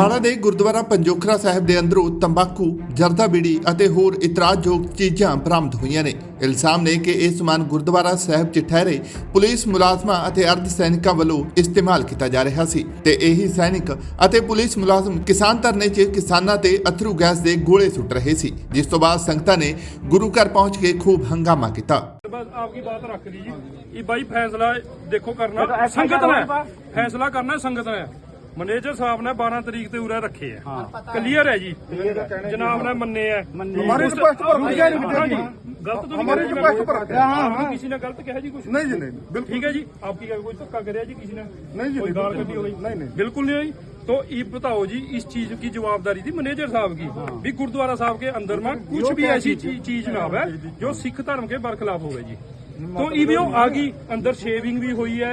ਅੰਬਾਲਾ ਦੇ ਗੁਰਦੁਆਰਾ ਪੰਜੋਖਰਾ ਸਾਹਿਬ ਦੇ ਅੰਦਰੋਂ ਤੰਬਾਕੂ ਜਰਦਾ ਬੀੜੀ ਅਤੇ ਹੋਰ ਇਤਰਾਜ਼ਯੋਗ ਚੀਜ਼ਾਂ ਬਰਾਮਦ ਹੋਈਆਂ ਨੇ ਇਲਜ਼ਾਮ ਨੇ ਕਿ ਇਹ ਸਮਾਨ ਗੁਰਦੁਆਰਾ ਸਾਹਿਬ 'ਚ ਠਹਿਰੇ ਪੁਲਿਸ ਮੁਲਾਜ਼ਮਾਂ ਅਤੇ ਅਰਧ ਸੈਨਿਕਾਂ ਵੱਲੋਂ ਇਸਤੇਮਾਲ ਕੀਤਾ ਜਾ ਰਿਹਾ ਸੀ ਤੇ ਇਹੀ ਸੈਨਿਕ ਅਤੇ ਪੁਲਿਸ ਮੁਲਾਜ਼ਮ ਕਿਸਾਨ ਧਰਨੇ 'ਚ ਕਿਸਾਨਾਂ ਤੇ ਅਥਰੂ ਗੈਸ ਦੇ ਗੋਲੇ ਸੁੱਟ ਰਹੇ ਸੀ ਜਿਸ ਤੋਂ ਬਾਅਦ ਸੰਗਤਾਂ ਨੇ ਗੁਰੂ ਘਰ ਪਹੁੰਚ ਕੇ ਖੂਬ ਹੰਗਾਮਾ ਕੀਤਾ बस आपकी बात रख ली जी ये भाई फैसला देखो करना संगत ने फैसला करना संगत ने मैनेजर साहब ने 12 तरीक ਤੇ ਉਰੇ ਰੱਖੇ ਹੈ ਕਲੀਅਰ ਹੈ ਜੀ ਜਨਾਬ ਨੇ ਮੰਨੇ ਹੈ हमारी रिक्वेस्ट पर रखा है। ਹਾਂਜੀ ਗਲਤ तो हमारी नहीं रिक्वेस्ट पर रखा है। हाँ, किसी ने गलत कहा जी कुछ नहीं जी नहीं बिल्कुल ठीक है जी आपकी क्या कोई धक्का करे जी किसी ने नहीं जी, कोई नहीं, गाल बिल्कुल कटी हो गई नहीं, नहीं। बिल्कुल नहीं हुई तो ये बताओ जी इस चीज की जवाबदारी थी मैनेजर साहब की भी गुरुद्वारा साहब के अंदर में कुछ भी ऐसी ची- चीज ना हो जो सिख धर्म के बरखिलाफ हो जी तो ईवीओ आ गई अंदर शेविंग भी हुई है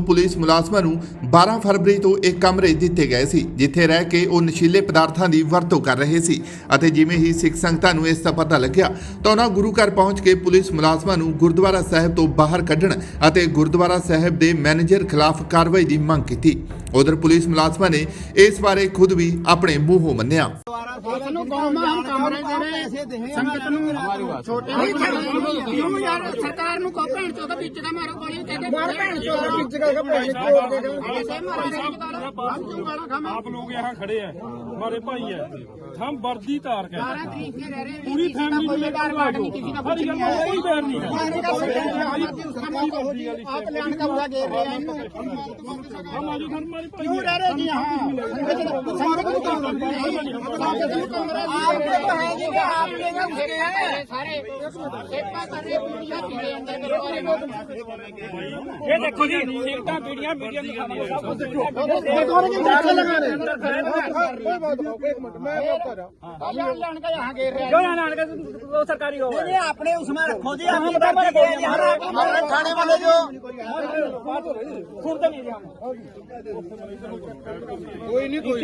ਪੁਲਿਸ ਮੁਲਾਜ਼ਮਾਂ ਨੂੰ 12 ਫਰਵਰੀ ਤੋਂ ਇੱਕ ਕਮਰੇ ਦਿੱਤੇ ਗਏ ਸੀ, ਜਿੱਥੇ ਰਹਿ ਕੇ ਉਹ ਨਸ਼ੀਲੇ ਪਦਾਰਥਾਂ ਦੀ ਵਰਤੋਂ ਕਰ ਰਹੇ ਸੀ ਅਤੇ ਜਿਵੇਂ ਹੀ ਸਿੱਖ ਸੰਗਤਾਂ ਨੂੰ ਇਸ ਦਾ ਪਤਾ ਲੱਗਿਆ, ਤਾਂ ਉਹਨਾਂ ਗੁਰੂ ਘਰ ਪਹੁੰਚ ਕੇ ਪੁਲਿਸ ਮੁਲਾਜ਼ਮਾਂ ਨੂੰ ਗੁਰਦੁਆਰਾ ਸਾਹਿਬ ਤੋਂ ਬਾਹਰ ਕੱਢਣ ਅਤੇ ਗੁਰਦੁਆਰਾ ਸਾਹਿਬ ਦੇ ਮੈਨੇਜਰ ਖਿਲਾਫ ਕਾਰਵਾਈ ਦੀ ਮੰਗ ਕੀਤੀ। ਉਧਰ ਪੁਲਿਸ ਮੁਲਾਜ਼ਮਾਂ ਨੇ ਇਸ ਬਾਰੇ ਖੁਦ ਵੀ ਆਪਣੇ ਮੂੰਹੋਂ ਮੰਨਿਆ। ਨੂੰ ਕੌਮਾਂ ਹਮ ਕਮਰੇ ਜਿਹੜੇ ਸੰਗਤ ਨੂੰ ਛੋਟੇ ਕਿਉਂ ਯਾਰ ਸਰਕਾਰ ਨੂੰ ਕੋ ਭੈਣ ਚੋਦ ਵਿੱਚ ਦਾ ਮਾਰੋ ਗੋਲੀ ਕਹਿੰਦੇ ਮਾਰ ਭੈਣ ਚੋਦ ਵਿੱਚ ਦਾ ਭੈਣ ਚੋਦ आप लोग यहाँ खड़े हैं हमारे भाई हैं हम वर्दी तार के बारह तरीक से रह रहे हैं पूरी किसी का फैमिली कोई बेकार बात नहीं किसी का कुछ हर नहीं है कोई बैर नहीं है खाने का कोई नहीं है, उसका मन को हो जी, आप कल्याण का बुरा घेर रहे हैं हम आज घर हमारे भाई क्यों रह रहे जी यहाँ संगत को कौन संगत को कमरा आपके तो है जी कि आपके का घिरे हैं सारे सेवा कर रहे पूरियां घिरे अंदर ये देखो जी सिगरेटां बीड़ियां बीड़ियां गुरुद्वारे के पीछे लगा रहे कोई बात नहीं एक मिनट मैं आपका रहा कल्याण का यहाँ घेर रहे हैं जो यहाँ आने का वो सरकारी हो ये अपने उसमें रखो जी हम बता के हमारे खाने वाले जो ਕੋਈ ਨਹੀਂ ਕੋਈ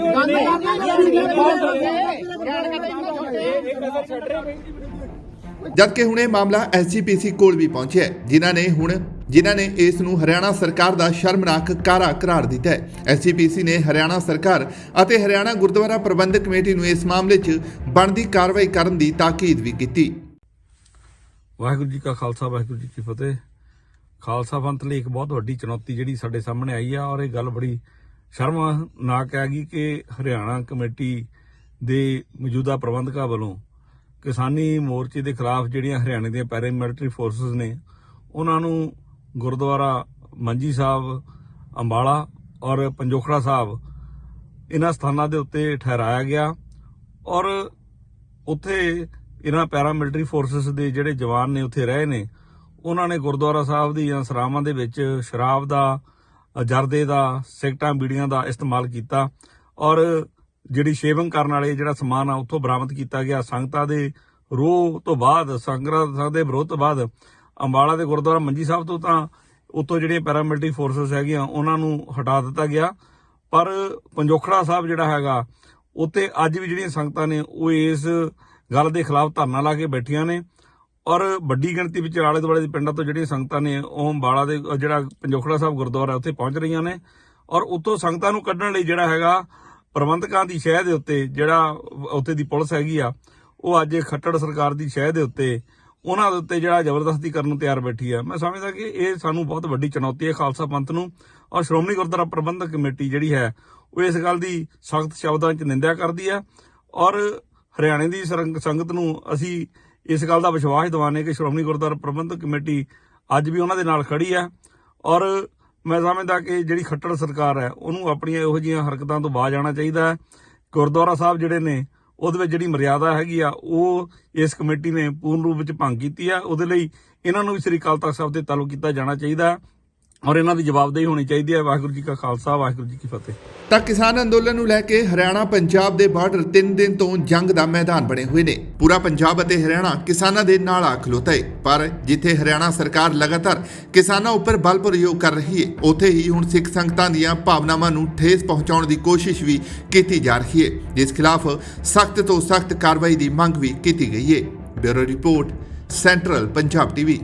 ਜਦਕਿ ਹੁਣੇ ਮਾਮਲਾ ਐਸਜੀਪੀਸੀ ਕੋਲ ਵੀ ਪਹੁੰਚਿਆ ਹੈ, ਜਿਨ੍ਹਾਂ ਨੇ ਹੁਣ ਜਿਨ੍ਹਾਂ ਨੇ ਇਸ ਨੂੰ ਹਰਿਆਣਾ ਸਰਕਾਰ ਦਾ ਸ਼ਰਮਨਾਕ ਕਾਰਾ ਕਰਾਰ ਦਿੱਤਾ ਹੈ। ਐਸਜੀਪੀਸੀ ਨੇ ਹਰਿਆਣਾ ਸਰਕਾਰ ਅਤੇ ਹਰਿਆਣਾ ਗੁਰਦੁਆਰਾ ਪ੍ਰਬੰਧਕ ਕਮੇਟੀ ਨੂੰ ਇਸ ਮਾਮਲੇ 'ਚ ਬਣਦੀ ਕਾਰਵਾਈ ਕਰਨ ਦੀ ਤਾਕੀਦ ਵੀ ਕੀਤੀ। ਵਾਹਿਗੁਰੂ ਜੀ ਕਾ ਖਾਲਸਾ ਵਾਹਿਗੁਰੂ ਜੀ ਕੀ ਫਤਿਹ। ਖਾਲਸਾ ਪੰਥ ਲਈ ਇੱਕ ਬਹੁਤ ਵੱਡੀ ਚੁਣੌਤੀ ਜਿਹੜੀ ਸਾਡੇ ਸਾਹਮਣੇ ਆਈ ਆ ਔਰ ਇਹ ਗੱਲ ਬੜੀ ਸ਼ਰਮਨਾਕ ਹੈਗੀ ਕਿ ਹਰਿਆਣਾ ਕਮੇਟੀ ਦੇ ਮੌਜੂਦਾ ਪ੍ਰਬੰਧਕਾਂ ਵੱਲੋਂ ਕਿਸਾਨੀ ਮੋਰਚੇ ਦੇ ਖਿਲਾਫ ਜਿਹੜੀਆਂ ਹਰਿਆਣੇ ਦੀਆਂ ਪੈਰਾਮਿਲਟਰੀ ਫੋਰਸਸ ਨੇ, ਉਹਨਾਂ ਨੂੰ ਗੁਰਦੁਆਰਾ ਮੰਜੀ ਸਾਹਿਬ, ਅੰਬਾਲਾ ਔਰ ਪੰਜੋਖੜਾ ਸਾਹਿਬ ਇਹਨਾਂ ਸਥਾਨਾਂ ਦੇ ਉੱਤੇ ਠਹਿਰਾਇਆ ਗਿਆ ਔਰ ਉੱਥੇ ਇਹਨਾਂ ਪੈਰਾਮਿਲਟਰੀ ਫੋਰਸਸ ਦੇ ਜਿਹੜੇ ਜਵਾਨ ਨੇ ਉੱਥੇ ਰਹੇ ਨੇ ਉਹਨਾਂ ਨੇ ਗੁਰਦੁਆਰਾ ਸਾਹਿਬ ਦੀਆਂ ਸਰਾਵਾਂ ਦੇ ਵਿੱਚ ਸ਼ਰਾਬ ਦਾ ਜਰਦੇ ਦਾ ਸਿਗਟਾਂ ਬੀੜੀਆਂ ਦਾ ਇਸਤੇਮਾਲ ਕੀਤਾ ਔਰ ਜਿਹੜੀ ਸ਼ੇਵਿੰਗ ਕਰਨ ਵਾਲੇ ਜਿਹੜਾ ਸਮਾਨ ਆ ਉੱਥੋਂ ਬਰਾਮਦ ਕੀਤਾ ਗਿਆ। ਸੰਗਤਾਂ ਦੇ ਰੋਹ ਤੋਂ ਬਾਅਦ ਸੰਗਤਾਂ ਦੇ ਵਿਰੋਧ ਤੋਂ ਬਾਅਦ ਅੰਬਾਲਾ ਦੇ ਗੁਰਦੁਆਰਾ ਮੰਜੀ ਸਾਹਿਬ ਤੋਂ ਤਾਂ ਉੱਥੋਂ ਜਿਹੜੀਆਂ ਪੈਰਾਮਿਲਟਰੀ ਫੋਰਸਸ ਹੈਗੀਆਂ ਉਹਨਾਂ ਨੂੰ ਹਟਾ ਦਿੱਤਾ ਗਿਆ। ਪਰ ਪੰਜੋਖੜਾ ਸਾਹਿਬ ਜਿਹੜਾ ਹੈਗਾ, ਉੱਥੇ ਅੱਜ ਵੀ ਜਿਹੜੀਆਂ ਸੰਗਤਾਂ ਨੇ ਉਹ ਇਸ ਗੱਲ ਦੇ ਖਿਲਾਫ ਧਰਨਾ ਲਾ ਕੇ ਬੈਠੀਆਂ ਨੇ। ਔਰ ਵੱਡੀ ਗਿਣਤੀ ਵਿੱਚ ਆਲੇ ਦੁਆਲੇ ਦੇ ਪਿੰਡਾਂ ਤੋਂ ਜਿਹੜੀਆਂ ਸੰਗਤਾਂ ਨੇ, ਉਹ ਬਾਲਾ ਦੇ ਜਿਹੜਾ ਪੰਜੋਖੜਾ ਸਾਹਿਬ ਗੁਰਦੁਆਰਾ ਉੱਥੇ ਪਹੁੰਚ ਰਹੀਆਂ ਨੇ। ਔਰ ਉੱਥੋਂ ਸੰਗਤਾਂ ਨੂੰ ਕੱਢਣ ਲਈ ਜਿਹੜਾ ਹੈਗਾ ਪ੍ਰਬੰਧਕਾਂ ਦੀ ਸ਼ਹਿ ਦੇ ਉੱਤੇ, ਜਿਹੜਾ ਉੱਥੇ ਦੀ ਪੁਲਿਸ ਹੈਗੀ ਆ, ਉਹ ਅੱਜ ਖੱਟੜ ਸਰਕਾਰ ਦੀ ਸ਼ਹਿ ਦੇ ਉੱਤੇ, ਉਹਨਾਂ ਦੇ ਉੱਤੇ ਜਿਹੜਾ ਜ਼ਬਰਦਸਤੀ ਕਰਨ ਨੂੰ ਤਿਆਰ ਬੈਠੀ ਆ। ਮੈਂ ਸਮਝਦਾ ਕਿ ਇਹ ਸਾਨੂੰ ਬਹੁਤ ਵੱਡੀ ਚੁਣੌਤੀ ਹੈ ਖਾਲਸਾ ਪੰਥ ਨੂੰ। ਔਰ ਸ਼੍ਰੋਮਣੀ ਗੁਰਦੁਆਰਾ ਪ੍ਰਬੰਧਕ ਕਮੇਟੀ ਜਿਹੜੀ ਹੈ, ਉਹ ਇਸ ਗੱਲ ਦੀ ਸਖਤ ਸ਼ਬਦਾਂ 'ਚ ਨਿੰਦਿਆ ਕਰਦੀ ਆ ਔਰ ਹਰਿਆਣੇ ਦੀ ਸਰੰਗ- ਸੰਗਤ ਨੂੰ ਅਸੀਂ ਇਸ ਗੱਲ ਦਾ ਵਿਸ਼ਵਾਸ ਦਿਵਾਉਂਦੇ ਕਿ ਸ਼੍ਰੋਮਣੀ ਗੁਰਦੁਆਰਾ ਪ੍ਰਬੰਧਕ ਕਮੇਟੀ ਅੱਜ ਵੀ ਉਹਨਾਂ ਦੇ ਨਾਲ ਖੜੀ ਹੈ ਔਰ ਮੈਂ ਸਮਝਦਾ ਕਿ ਜਿਹੜੀ ਖੱਟੜ ਸਰਕਾਰ ਹੈ, ਉਹਨੂੰ ਆਪਣੀਆਂ ਇਹੋ ਜਿਹੀਆਂ ਹਰਕਤਾਂ ਤੋਂ ਬਾਜ਼ ਆਉਣਾ ਚਾਹੀਦਾ ਹੈ। ਗੁਰਦੁਆਰਾ ਸਾਹਿਬ ਜਿਹੜੇ ਨੇ, ਉਹਦੇ ਵਿੱਚ ਜਿਹੜੀ ਮਰਿਆਦਾ ਹੈਗੀ ਆ, ਉਹ ਇਸ ਕਮੇਟੀ ਨੇ ਪੂਰਨ ਰੂਪ ਵਿੱਚ ਭੰਗ ਕੀਤੀ ਆ ਉਹਦੇ ਲਈ ਇਹਨਾਂ ਨੂੰ ਵੀ ਸ੍ਰੀ ਅਕਾਲ ਤਖਤ ਸਾਹਿਬ ਤੇ ਤਾਲੁਕ ਕੀਤਾ ਜਾਣਾ ਚਾਹੀਦਾ ਔਰ ਇਹਨਾਂ ਦੀ ਜਵਾਬਦੇਹੀ ਹੋਣੀ ਚਾਹੀਦੀ ਹੈ। ਵਾਹਿਗੁਰੂ ਜੀ ਕਾ ਖਾਲਸਾ, ਵਾਹਿਗੁਰੂ ਜੀ ਕੀ ਫਤਿਹ। ਤਾਂ ਕਿਸਾਨ ਅੰਦੋਲਨ ਨੂੰ ਲੈ ਕੇ ਹਰਿਆਣਾ, ਪੰਜਾਬ ਦੇ ਬਾਰਡਰ 3 ਦਿਨ ਤੋਂ ਜੰਗ ਦਾ ਮੈਦਾਨ ਬਣੇ ਹੋਏ ਨੇ। ਪੂਰਾ ਪੰਜਾਬ ਅਤੇ ਹਰਿਆਣਾ ਕਿਸਾਨਾਂ ਦੇ ਨਾਲ ਆ ਖਲੋਤਾ ਹੈ ਪਰ ਜਿੱਥੇ ਹਰਿਆਣਾ ਸਰਕਾਰ ਲਗਾਤਾਰ ਕਿਸਾਨਾਂ ਉੱਪਰ ਬਲ ਪ੍ਰਯੋਗ ਕਰ ਰਹੀ ਹੈ ਉੱਥੇ ਹੀ ਹੁਣ ਸਿੱਖ ਸੰਗਤਾਂ ਦੀਆਂ ਭਾਵਨਾਵਾਂ ਨੂੰ ਠੇਸ ਪਹੁੰਚਾਉਣ ਦੀ ਕੋਸ਼ਿਸ਼ ਵੀ ਕੀਤੀ ਜਾ ਰਹੀ ਹੈ ਜਿਸ ਖਿਲਾਫ ਸਖਤ ਤੋਂ ਸਖਤ ਕਾਰਵਾਈ ਦੀ ਮੰਗ ਵੀ ਕੀਤੀ ਗਈ ਹੈ bureau report, central Punjab TV.